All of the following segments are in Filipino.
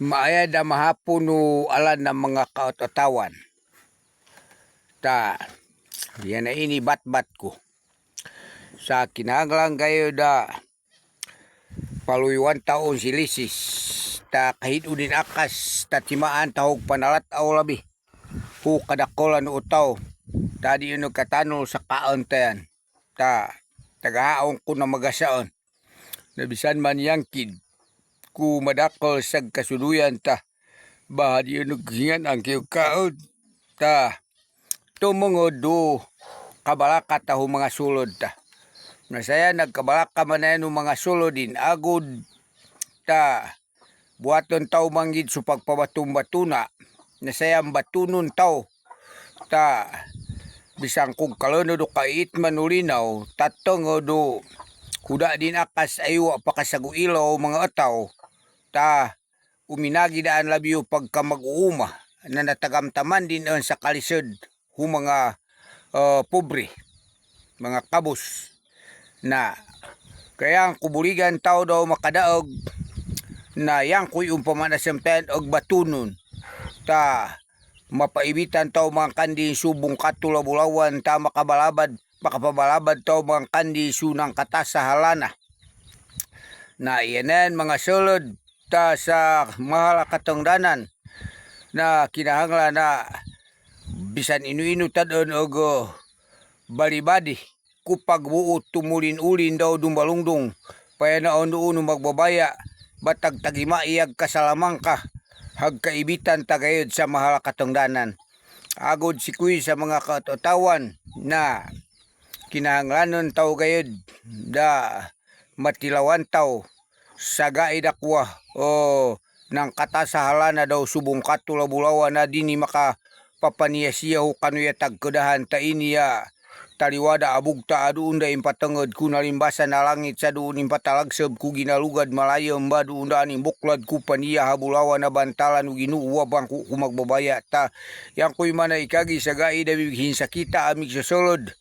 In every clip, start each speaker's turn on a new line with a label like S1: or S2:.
S1: maayad na mahapuno alan ng mga kaotawan. Ta, yan na ini bat-bat ko. Sa kinahanglan kayo da paluyuan taon si Lisis. Ta kahit udin akas ta timaan tahog panalat aw labi. Hu kadakolan utaw. Tadi yun katanol sa kaon tayan. Ta tagahaong ko na magasaon. Nabisan man yangkid ku madakol sa kasuluyan ta. Bahad yun naghingan ang kiyong kaon. Ta tumungod do kabalaka ta mga sulod ta. Nasaya nagkabalaka man na mga sulod din. Agod ta buhaton tao manggid sa pagpabatong batuna. Nasaya ang batunon tao ta bisang kung kalono do kait manulinaw tatong do kuda din akas aywa pakasagu ilaw mga ataw ta uminagi daan labiyo pagka mag-uuma na natagamtaman din on sa kalisod hu mga uh, pobre mga kabos na kaya ang kubuligan tao daw makadaog na yang kuy umpamanasampen og batunon ta mapaibitan tao mga kandi subong katulabulawan ta makabalabad makapabalabad tao mga kandi sunang kata sa halana. Na ianan mga sulod ta sa mahal katungdanan na kinahanglan na bisan inu-inu tadon og balibadi kupag buot tumulin-ulin daw dumbalungdong paya na ono magbabaya batag tagima iyag kasalamang ka hagkaibitan tagayod sa mahal katungdanan. Agod si Kuy sa mga katotawan na kinahanglanon tao gayod da matilawan tao sa gaidakwa o nang kata sa halana daw subong katulabulawa na dini maka papaniyasiya ho kanuya tagkudahan ta iniya. Taliwada abugta aduun da impatengod ku nalimbasa na langit sa duun impatalagsab ku ginalugad malayo mba duun da aning buklad ku paniya habulawa na bantalan u ginuuwa bang ku kumagbabaya ta. Yang kuy mana ikagi sa gai da bibighin sa kita amig sa solod.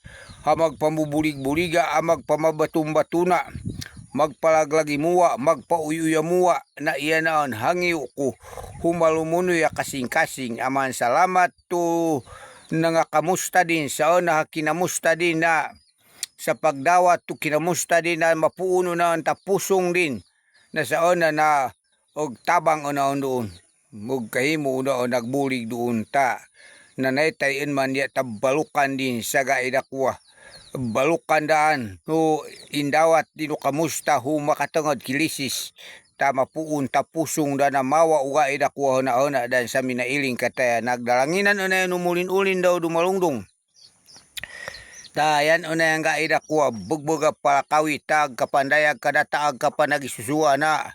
S1: Hamag pambubulig-buliga amag pamabatumbatuna magpalaglagi muwa, magpauyuya muwa na iya naon ko. Humalumuno ya kasing-kasing. Aman salamat to. Nga kamusta din sa na kinamusta din na. Sa pagdawat to kinamusta din na mapuuno na ang tapusong din. Na sa ona na og tabang ona doon. Mug kahimo una o nagbulig doon ta. Nanay tayon man ya tabalukan din sa gaidakwa balukan daan no indawat dino kamusta hu makatangod kilisis. Tama puun tapusong da na mawa uga ida kuha na ona dan sa minailing kataya. Nagdalanginan una yan umulin-ulin daw dumalungdong. Tayan una yang gaida kuha bugbuga para kawi tag kapandayag kadataag kapanagisusuwa na.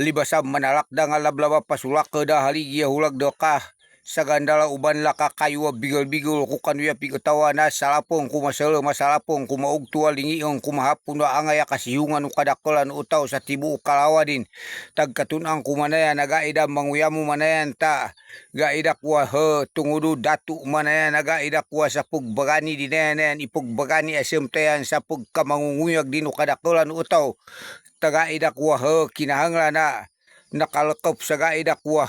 S1: Libasab manalakda nga lablaba pasulak kada haligya hulag do ka sa gandala uban la kakaywa bigol-bigol ku kanuya pigatawa na salapong kumasalo masalapong kumaog tuwa lingiong kumahapon na angaya kasihungan u kadakolan utaw sa tibu kalawa din. Tagkatunang kumanaya nagaida manguyamu manayan ta gaida kuwa he tungudu datu manaya nagaida kuwa sa pugbagani dinayan ipugbagani asem tayan sa pugkamangunguyag din u kadakolan utaw tagaida kuwa he kinahanglan na nakalakop sa gaida kuwa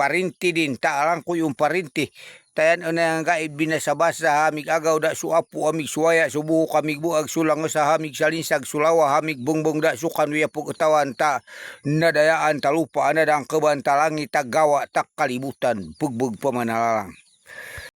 S1: parinti din taalang ko yung parinti tayan una nga binasabas sa hamig agaw da suapo amig suwaya subuho kamig buag sulang sa hamig salinsag sulawa hamig bongbong da sukan wiya pugutawan ta nadayaan talupa na dang keban tagawa tak kalibutan bugbog pamanalalang